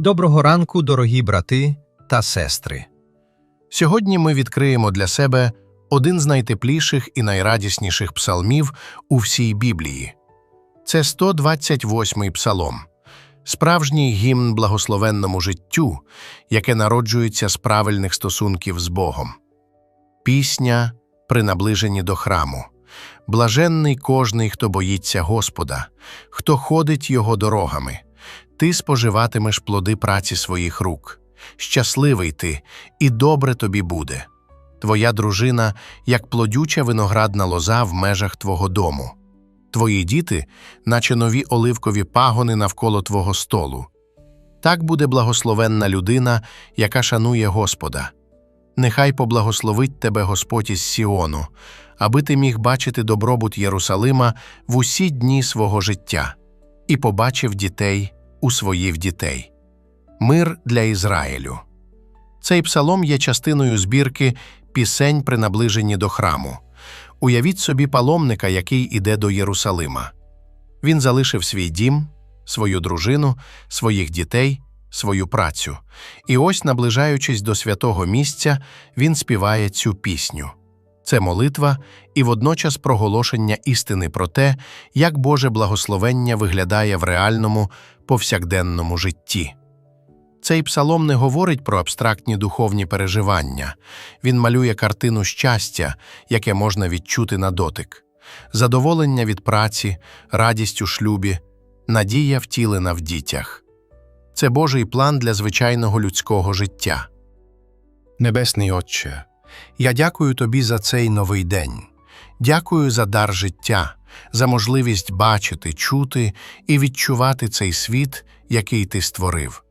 Доброго ранку, дорогі брати та сестри. Сьогодні ми відкриємо для себе один з найтепліших і найрадісніших псалмів у всій Біблії. Це 128-й псалом, справжній гімн благословенному життю, яке народжується з правильних стосунків з Богом. Пісня при наближенні до храму. Блаженний кожний, хто боїться Господа, хто ходить його дорогами. Ти споживатимеш плоди праці своїх рук. Щасливий ти, і добре тобі буде. Твоя дружина, як плодюча виноградна лоза в межах твого дому. Твої діти, наче нові оливкові пагони навколо твого столу. Так буде благословенна людина, яка шанує Господа. Нехай поблагословить тебе Господь із Сіону, аби ти міг бачити добробут Єрусалима в усі дні свого життя, і побачив дітей у своїх дітей. Мир для Ізраїлю. Цей псалом є частиною збірки пісень при наближенні до храму. Уявіть собі паломника, який іде до Єрусалима. Він залишив свій дім, свою дружину, своїх дітей, свою працю. І ось, наближаючись до святого місця, він співає цю пісню. Це молитва і водночас проголошення істини про те, як Боже благословення виглядає в реальному, повсякденному житті. Цей псалом не говорить про абстрактні духовні переживання, він малює картину щастя, яке можна відчути на дотик, задоволення від праці, радість у шлюбі, надія втілена в дітях. Це Божий план для звичайного людського життя. Небесний Отче, я дякую тобі за цей новий день. Дякую за дар життя, за можливість бачити, чути і відчувати цей світ, який ти створив.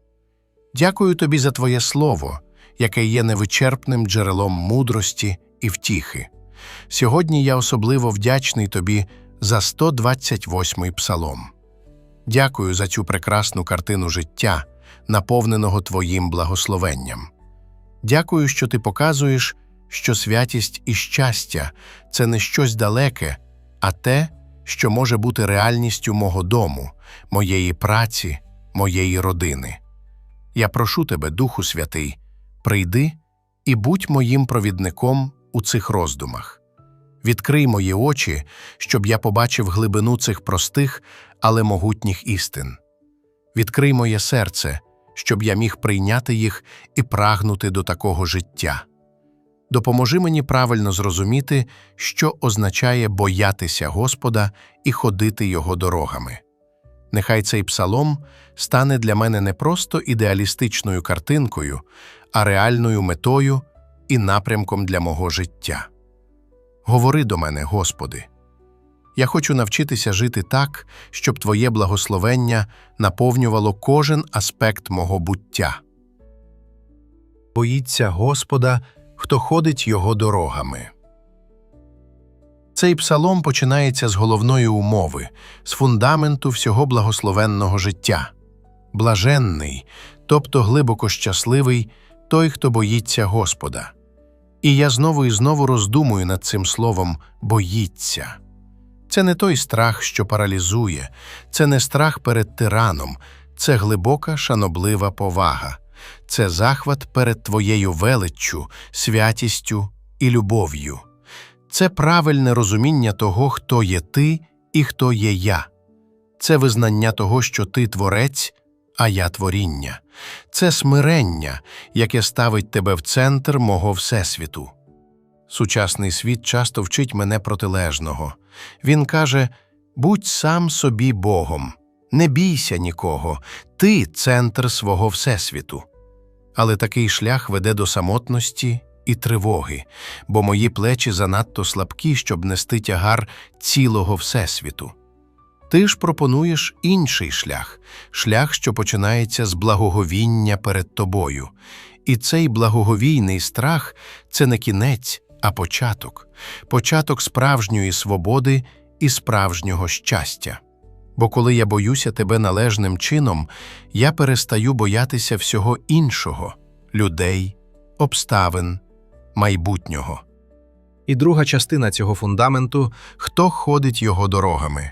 Дякую тобі за Твоє Слово, яке є невичерпним джерелом мудрості і втіхи. Сьогодні я особливо вдячний тобі за 128-й псалом. Дякую за цю прекрасну картину життя, наповненого Твоїм благословенням. Дякую, що ти показуєш, що святість і щастя це не щось далеке, а те, що може бути реальністю мого дому, моєї праці, моєї родини. Я прошу тебе, Духу Святий, прийди і будь моїм провідником у цих роздумах. Відкрий мої очі, щоб я побачив глибину цих простих, але могутніх істин. Відкрий моє серце, щоб я міг прийняти їх і прагнути до такого життя. Допоможи мені правильно зрозуміти, що означає боятися Господа і ходити Його дорогами. Нехай цей псалом стане для мене не просто ідеалістичною картинкою, а реальною метою і напрямком для мого життя. Говори до мене, Господи. Я хочу навчитися жити так, щоб Твоє благословення наповнювало кожен аспект мого буття. Боїться Господа, хто ходить його дорогами. Цей псалом починається з головної умови, з фундаменту всього благословенного життя. Блаженний, тобто глибоко щасливий, той, хто боїться Господа. І я знову і знову роздумую над цим словом боїться. Це не той страх, що паралізує, це не страх перед тираном, це глибока шаноблива повага, це захват перед твоєю величчю, святістю і любов'ю. Це правильне розуміння того, хто є ти і хто є я. Це визнання того, що ти творець, а я творіння. Це смирення, яке ставить тебе в центр мого Всесвіту. Сучасний світ часто вчить мене протилежного. Він каже: будь сам собі Богом, не бійся нікого, ти центр свого Всесвіту. Але такий шлях веде до самотності і тривоги, бо мої плечі занадто слабкі, щоб нести тягар цілого Всесвіту. Ти ж пропонуєш інший шлях, шлях, що починається з благоговіння перед тобою. І цей благоговійний страх це не кінець, а початок, початок справжньої свободи і справжнього щастя. Бо коли я боюся тебе належним чином, я перестаю боятися всього іншого людей, обставин, майбутнього. І друга частина цього фундаменту хто ходить його дорогами.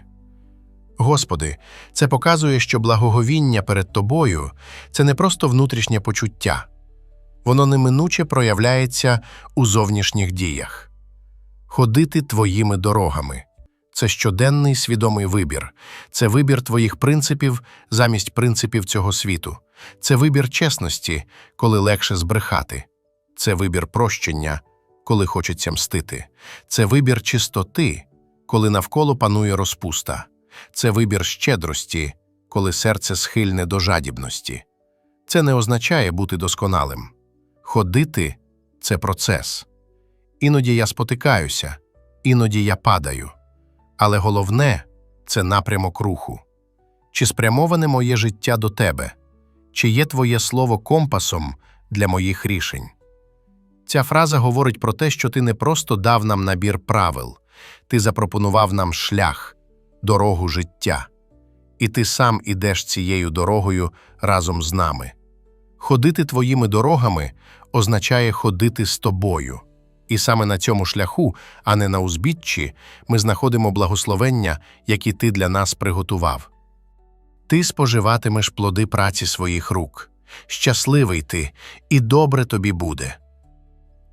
Господи, це показує, що благоговіння перед Тобою це не просто внутрішнє почуття, воно неминуче проявляється у зовнішніх діях. Ходити Твоїми дорогами це щоденний свідомий вибір, це вибір Твоїх принципів замість принципів цього світу, це вибір чесності, коли легше збрехати, це вибір прощення, коли хочеться мстити, це вибір чистоти, коли навколо панує розпуста. Це вибір щедрості, коли серце схильне до жадібності. Це не означає бути досконалим. Ходити це процес. Іноді я спотикаюся, іноді я падаю. Але головне це напрямок руху. Чи спрямоване моє життя до тебе? Чи є твоє слово компасом для моїх рішень? Ця фраза говорить про те, що ти не просто дав нам набір правил, ти запропонував нам шлях дорогу життя, і ти сам ідеш цією дорогою разом з нами. Ходити твоїми дорогами означає ходити з тобою. І саме на цьому шляху, а не на узбіччі, ми знаходимо благословення, які ти для нас приготував. Ти споживатимеш плоди праці своїх рук. Щасливий ти, і добре тобі буде.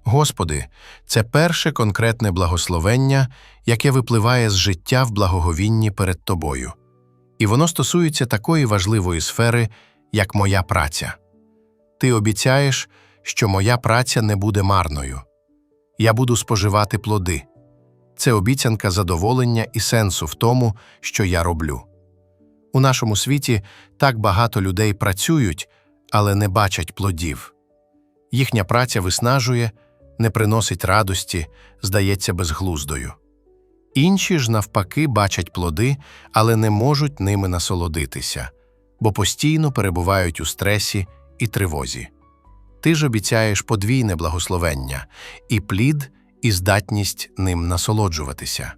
Господи, це перше конкретне благословення, яке випливає з життя в благоговінні перед Тобою. І воно стосується такої важливої сфери, як моя праця. Ти обіцяєш, що моя праця не буде марною. Я буду споживати плоди. Це обіцянка задоволення і сенсу в тому, що я роблю. У нашому світі так багато людей працюють, але не бачать плодів. Їхня праця виснажує, не приносить радості, здається безглуздою. Інші ж, навпаки, бачать плоди, але не можуть ними насолодитися, бо постійно перебувають у стресі і тривозі. Ти ж обіцяєш подвійне благословення і плід, і здатність ним насолоджуватися.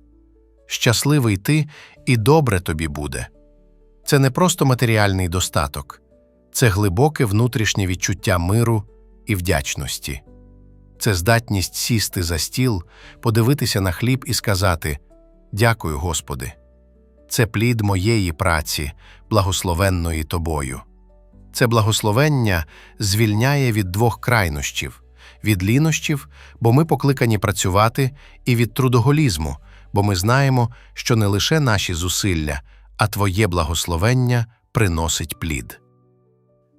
Щасливий ти, і добре тобі буде. Це не просто матеріальний достаток, це глибоке внутрішнє відчуття миру і вдячності. Це здатність сісти за стіл, подивитися на хліб і сказати Дякую, Господи. Це плід моєї праці, благословенної Тобою. Це благословення звільняє від двох крайнощів від лінощів, бо ми покликані працювати, і від трудоголізму, бо ми знаємо, що не лише наші зусилля, а Твоє благословення приносить плід.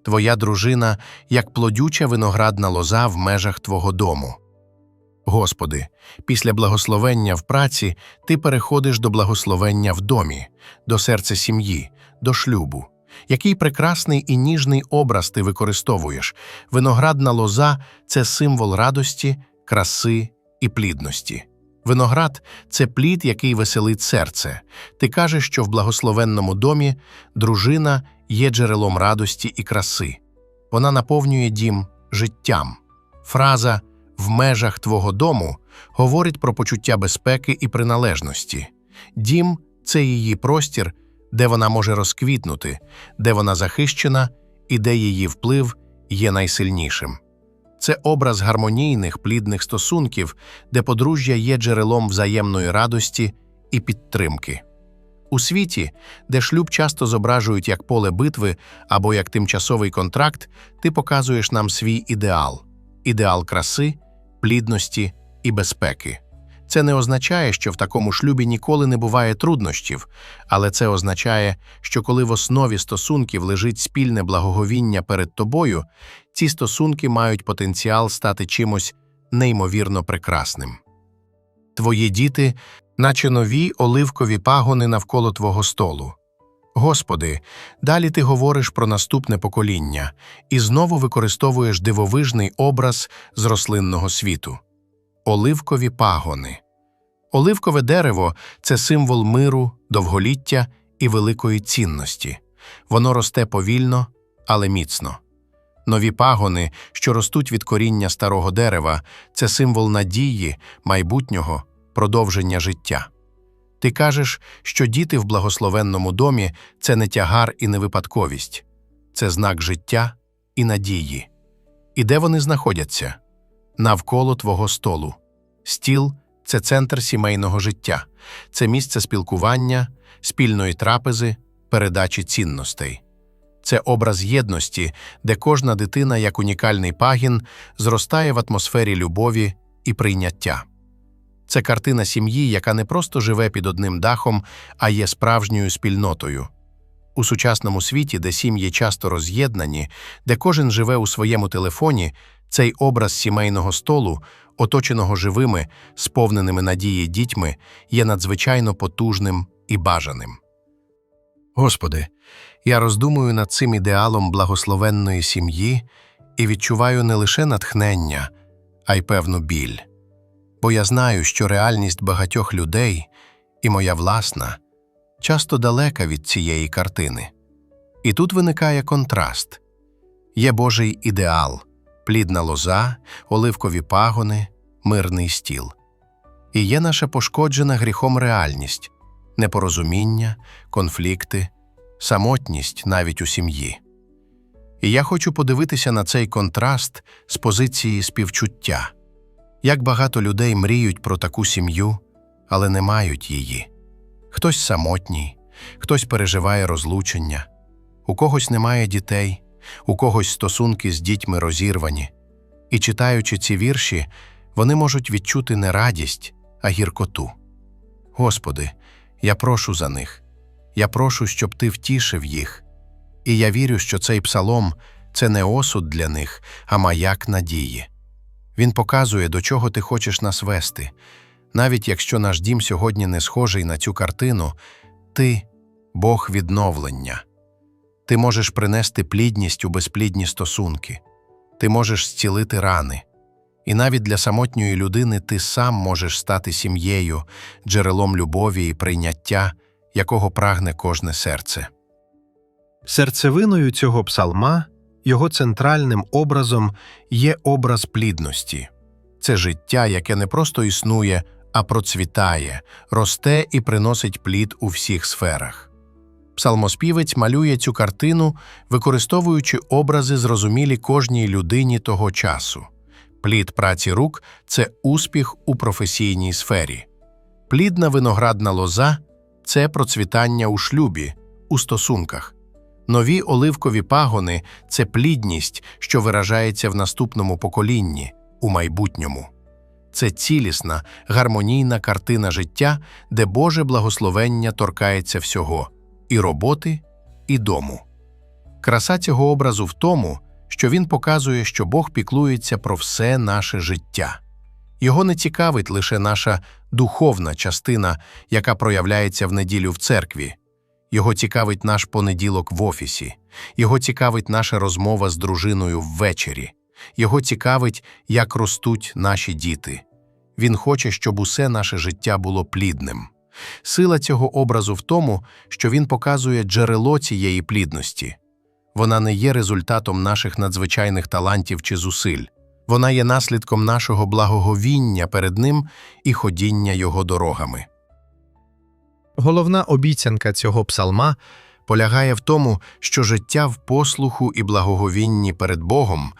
Твоя дружина, як плодюча виноградна лоза в межах Твого дому. Господи, після благословення в праці ти переходиш до благословення в домі, до серця сім'ї, до шлюбу. Який прекрасний і ніжний образ ти використовуєш. Виноградна лоза це символ радості, краси і плідності. Виноград це плід, який веселить серце. Ти кажеш, що в благословенному домі дружина є джерелом радості і краси. Вона наповнює дім життям. Фраза в межах твого дому говорить про почуття безпеки і приналежності. Дім це її простір, де вона може розквітнути, де вона захищена і де її вплив є найсильнішим. Це образ гармонійних плідних стосунків, де подружжя є джерелом взаємної радості і підтримки. У світі, де шлюб часто зображують як поле битви або як тимчасовий контракт, ти показуєш нам свій ідеал ідеал краси, плідності і безпеки. Це не означає, що в такому шлюбі ніколи не буває труднощів, але це означає, що коли в основі стосунків лежить спільне благоговіння перед тобою, ці стосунки мають потенціал стати чимось неймовірно прекрасним. Твої діти, наче нові оливкові пагони навколо твого столу. Господи, далі ти говориш про наступне покоління і знову використовуєш дивовижний образ з рослинного світу. Оливкові пагони. Оливкове дерево це символ миру, довголіття і великої цінності. Воно росте повільно, але міцно. Нові пагони, що ростуть від коріння старого дерева, це символ надії, майбутнього, продовження життя. Ти кажеш, що діти в благословенному домі це не тягар і не випадковість, це знак життя і надії. І де вони знаходяться? Навколо твого столу. Стіл це центр сімейного життя, це місце спілкування, спільної трапези, передачі цінностей. Це образ єдності, де кожна дитина, як унікальний пагін, зростає в атмосфері любові і прийняття. Це картина сім'ї, яка не просто живе під одним дахом, а є справжньою спільнотою. У сучасному світі, де сім'ї часто роз'єднані, де кожен живе у своєму телефоні, цей образ сімейного столу, оточеного живими, сповненими надії дітьми, є надзвичайно потужним і бажаним. Господи, я роздумую над цим ідеалом благословенної сім'ї і відчуваю не лише натхнення, а й певну біль. Бо я знаю, що реальність багатьох людей, і моя власна, часто далека від цієї картини. І тут виникає контраст є Божий ідеал, плідна лоза, оливкові пагони, мирний стіл. І є наша пошкоджена гріхом реальність, непорозуміння, конфлікти, самотність навіть у сім'ї. І я хочу подивитися на цей контраст з позиції співчуття. Як багато людей мріють про таку сім'ю, але не мають її. Хтось самотній, хтось переживає розлучення, у когось немає дітей, у когось стосунки з дітьми розірвані. І читаючи ці вірші, вони можуть відчути не радість, а гіркоту. Господи, я прошу за них, я прошу, щоб Ти втішив їх. І я вірю, що цей псалом це не осуд для них, а маяк надії. Він показує, до чого ти хочеш нас вести. Навіть якщо наш дім сьогодні не схожий на цю картину, ти Бог відновлення. Ти можеш принести плідність у безплідні стосунки, ти можеш зцілити рани. І навіть для самотньої людини ти сам можеш стати сім'єю, джерелом любові і прийняття, якого прагне кожне серце. Серцевиною цього псалма, його центральним образом є образ плідності. Це життя, яке не просто існує, а процвітає, росте і приносить плід у всіх сферах. Псалмоспівець малює цю картину, використовуючи образи, зрозумілі кожній людині того часу. Плід праці рук це успіх у професійній сфері. Плідна виноградна лоза це процвітання у шлюбі, у стосунках. Нові оливкові пагони це плідність, що виражається в наступному поколінні, у майбутньому. Це цілісна, гармонійна картина життя, де Боже благословення торкається всього і роботи, і дому. Краса цього образу в тому, що він показує, що Бог піклується про все наше життя. Його не цікавить лише наша духовна частина, яка проявляється в неділю в церкві. Його цікавить наш понеділок в офісі, його цікавить наша розмова з дружиною ввечері, його цікавить, як ростуть наші діти. Він хоче, щоб усе наше життя було плідним. Сила цього образу в тому, що він показує джерело цієї плідності. Вона не є результатом наших надзвичайних талантів чи зусиль, вона є наслідком нашого благоговіння перед ним і ходіння його дорогами. Головна обіцянка цього псалма полягає в тому, що життя в послуху і благоговінні перед Богом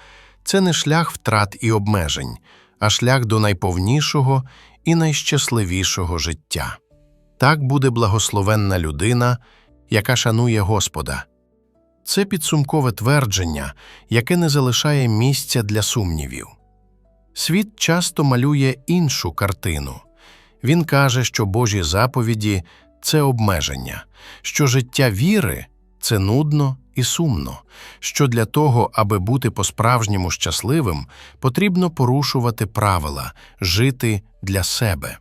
це не шлях втрат і обмежень, а шлях до найповнішого і найщасливішого життя. Так буде благословенна людина, яка шанує Господа. Це підсумкове твердження, яке не залишає місця для сумнівів. Світ часто малює іншу картину. Він каже, що Божі заповіді це обмеження, що життя віри це нудно і сумно, що для того, аби бути по-справжньому щасливим, потрібно порушувати правила, жити для себе.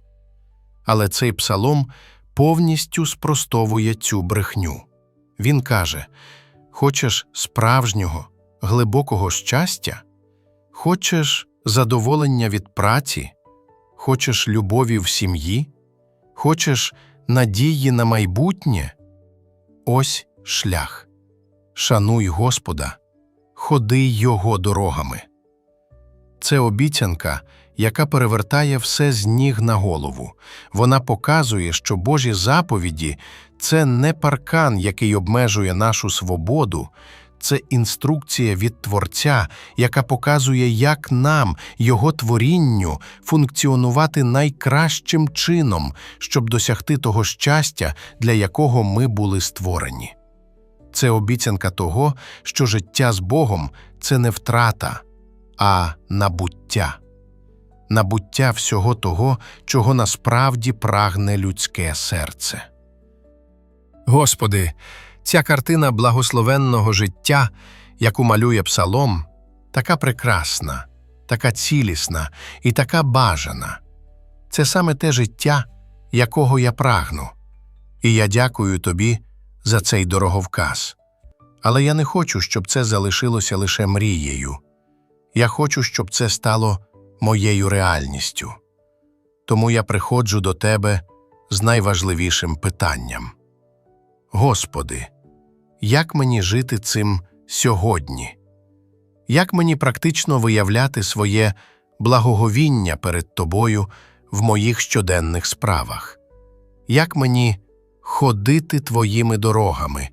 Але цей псалом повністю спростовує цю брехню. Він каже: Хочеш справжнього, глибокого щастя? Хочеш задоволення від праці? Хочеш любові в сім'ї? Хочеш надії на майбутнє? Ось шлях. Шануй Господа, ходи Його дорогами. Це обіцянка, яка перевертає все з ніг на голову. Вона показує, що Божі заповіді це не паркан, який обмежує нашу свободу, це інструкція від Творця, яка показує, як нам, його творінню, функціонувати найкращим чином, щоб досягти того щастя, для якого ми були створені. Це обіцянка того, що життя з Богом це не втрата, а набуття. Набуття всього того, чого насправді прагне людське серце. Господи, ця картина благословенного життя, яку малює Псалом, така прекрасна, така цілісна і така бажана. Це саме те життя, якого я прагну. І я дякую тобі за цей дороговказ. Але я не хочу, щоб це залишилося лише мрією. Я хочу, щоб це стало моєю реальністю. Тому я приходжу до Тебе з найважливішим питанням. Господи, як мені жити цим сьогодні? Як мені практично виявляти своє благоговіння перед Тобою в моїх щоденних справах? Як мені ходити Твоїми дорогами,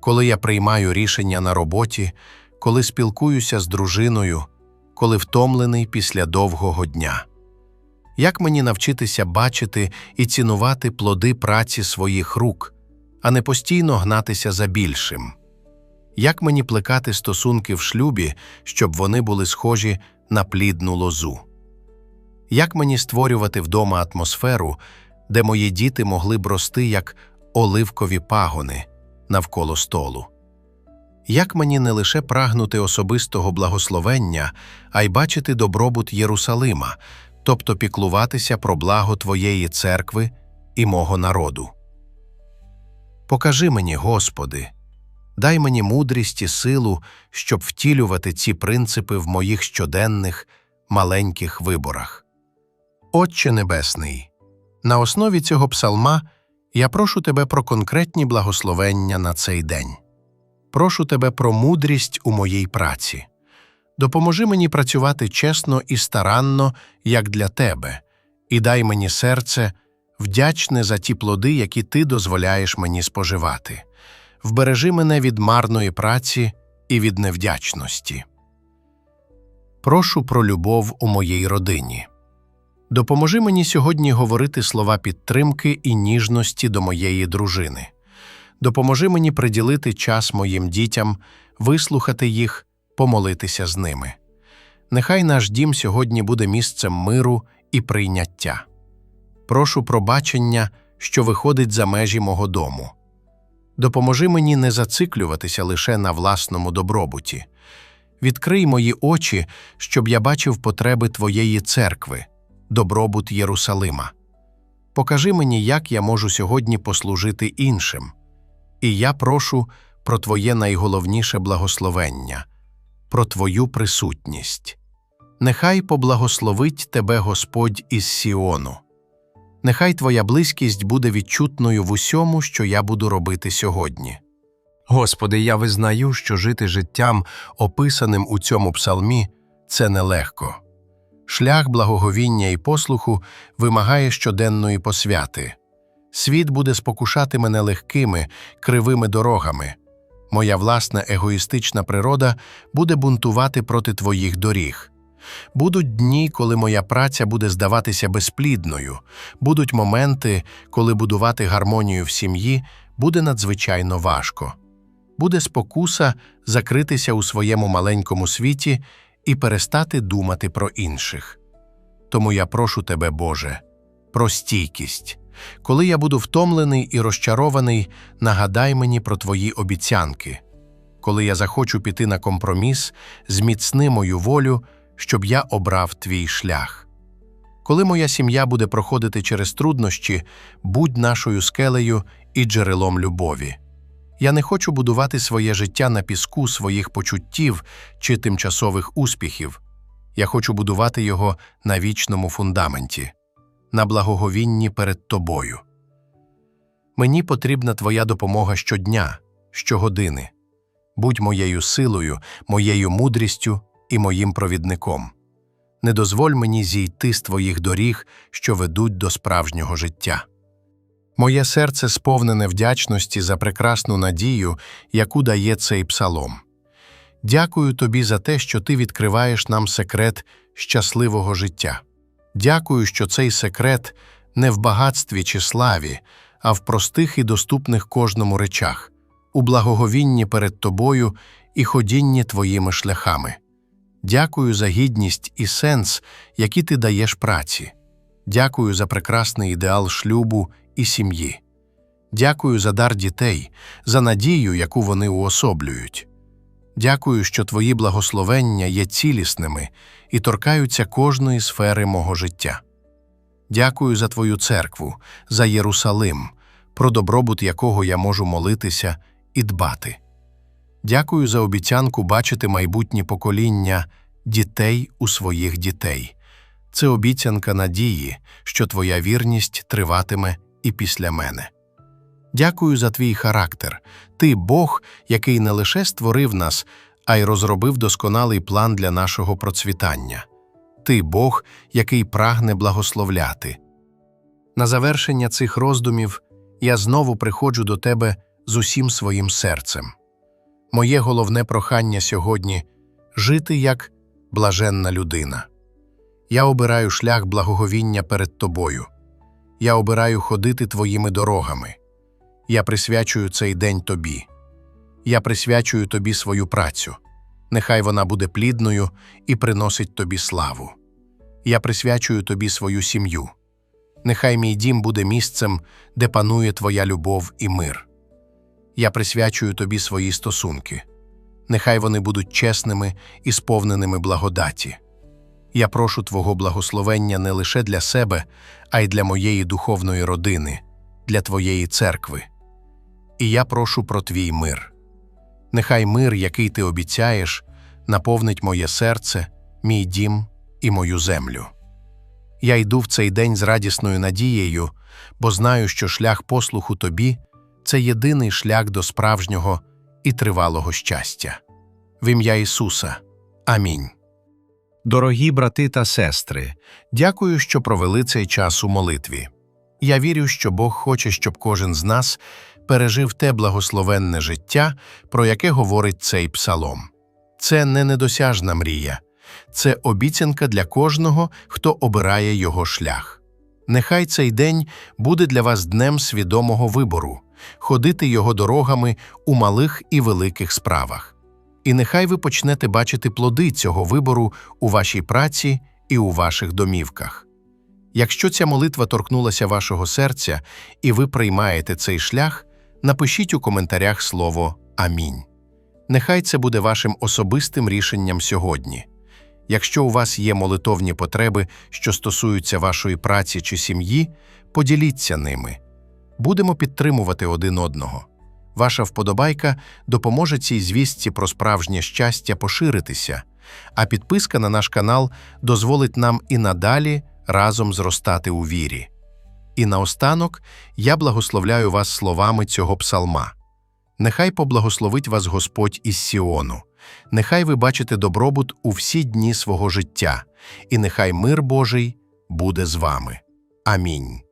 коли я приймаю рішення на роботі, коли спілкуюся з дружиною, коли втомлений після довгого дня? Як мені навчитися бачити і цінувати плоди праці своїх рук, а не постійно гнатися за більшим? Як мені плекати стосунки в шлюбі, щоб вони були схожі на плідну лозу? Як мені створювати вдома атмосферу, де мої діти могли б рости як оливкові пагони навколо столу? Як мені не лише прагнути особистого благословення, а й бачити добробут Єрусалима, тобто піклуватися про благо Твоєї церкви і мого народу? Покажи мені, Господи, дай мені мудрість і силу, щоб втілювати ці принципи в моїх щоденних маленьких виборах. Отче Небесний, на основі цього псалма я прошу Тебе про конкретні благословення на цей день. Прошу Тебе про мудрість у моїй праці. Допоможи мені працювати чесно і старанно, як для Тебе, і дай мені серце, вдячне за ті плоди, які Ти дозволяєш мені споживати. Вбережи мене від марної праці і від невдячності. Прошу про любов у моїй родині. Допоможи мені сьогодні говорити слова підтримки і ніжності до моєї дружини. Допоможи мені приділити час моїм дітям, вислухати їх, помолитися з ними. Нехай наш дім сьогодні буде місцем миру і прийняття. Прошу пробачення, що виходить за межі мого дому. Допоможи мені не зациклюватися лише на власному добробуті. Відкрий мої очі, щоб я бачив потреби Твоєї церкви, добробут Єрусалима. Покажи мені, як я можу сьогодні послужити іншим. І я прошу про Твоє найголовніше благословення, про Твою присутність. Нехай поблагословить Тебе Господь із Сіону. Нехай Твоя близькість буде відчутною в усьому, що я буду робити сьогодні. Господи, я визнаю, що жити життям, описаним у цьому псалмі, це нелегко. Шлях благоговіння і послуху вимагає щоденної посвяти. Світ буде спокушати мене легкими, кривими дорогами. Моя власна егоїстична природа буде бунтувати проти твоїх доріг. Будуть дні, коли моя праця буде здаватися безплідною, будуть моменти, коли будувати гармонію в сім'ї буде надзвичайно важко. Буде спокуса закритися у своєму маленькому світі і перестати думати про інших. Тому я прошу тебе, Боже, про стійкість. Коли я буду втомлений і розчарований, нагадай мені про твої обіцянки. Коли я захочу піти на компроміс, зміцни мою волю, щоб я обрав твій шлях. Коли моя сім'я буде проходити через труднощі, будь нашою скелею і джерелом любові. Я не хочу будувати своє життя на піску своїх почуттів чи тимчасових успіхів. Я хочу будувати його на вічному фундаменті, на благоговінні перед тобою. Мені потрібна твоя допомога щодня, щогодини. Будь моєю силою, моєю мудрістю і моїм провідником. Не дозволь мені зійти з твоїх доріг, що ведуть до справжнього життя. Моє серце сповнене вдячності за прекрасну надію, яку дає цей псалом. Дякую тобі за те, що ти відкриваєш нам секрет щасливого життя. Дякую, що цей секрет не в багатстві чи славі, а в простих і доступних кожному речах, у благоговінні перед тобою і ходінні твоїми шляхами. Дякую за гідність і сенс, які ти даєш праці. Дякую за прекрасний ідеал шлюбу і сім'ї. Дякую за дар дітей, за надію, яку вони уособлюють. Дякую, що твої благословення є цілісними і торкаються кожної сфери мого життя. Дякую за твою церкву, за Єрусалим, про добробут якого я можу молитися і дбати. Дякую за обіцянку бачити майбутнє покоління дітей у своїх дітей. Це обіцянка надії, що твоя вірність триватиме і після мене. Дякую за твій характер. Ти Бог, який не лише створив нас, а й розробив досконалий план для нашого процвітання. Ти Бог, який прагне благословляти. На завершення цих роздумів я знову приходжу до тебе з усім своїм серцем. Моє головне прохання сьогодні жити як блаженна людина. Я обираю шлях благоговіння перед тобою. Я обираю ходити твоїми дорогами. Я присвячую цей день тобі. Я присвячую тобі свою працю. Нехай вона буде плідною і приносить тобі славу. Я присвячую тобі свою сім'ю. Нехай мій дім буде місцем, де панує твоя любов і мир. Я присвячую тобі свої стосунки. Нехай вони будуть чесними і сповненими благодаті. Я прошу Твого благословення не лише для себе, а й для моєї духовної родини, для Твоєї церкви. І я прошу про Твій мир. Нехай мир, який ти обіцяєш, наповнить моє серце, мій дім і мою землю. Я йду в цей день з радісною надією, бо знаю, що шлях послуху тобі це єдиний шлях до справжнього і тривалого щастя. В ім'я Ісуса. Амінь. Дорогі брати та сестри, Дякую, що провели цей час у молитві. Я вірю, що Бог хоче, щоб кожен з нас пережив те благословенне життя, про яке говорить цей псалом. Це не недосяжна мрія, це обіцянка для кожного, хто обирає його шлях. Нехай цей день буде для вас днем свідомого вибору, ходити його дорогами у малих і великих справах. І нехай ви почнете бачити плоди цього вибору у вашій праці і у ваших домівках. Якщо ця молитва торкнулася вашого серця і ви приймаєте цей шлях, напишіть у коментарях слово Амінь. Нехай це буде вашим особистим рішенням сьогодні. Якщо у вас є молитовні потреби, що стосуються вашої праці чи сім'ї, поділіться ними. Будемо підтримувати один одного. Ваша вподобайка допоможе цій звістці про справжнє щастя поширитися, а підписка на наш канал дозволить нам і надалі разом зростати у вірі. І наостанок я благословляю вас словами цього псалма. Нехай поблагословить вас Господь із Сіону, нехай ви бачите добробут у всі дні свого життя, і нехай мир Божий буде з вами. Амінь.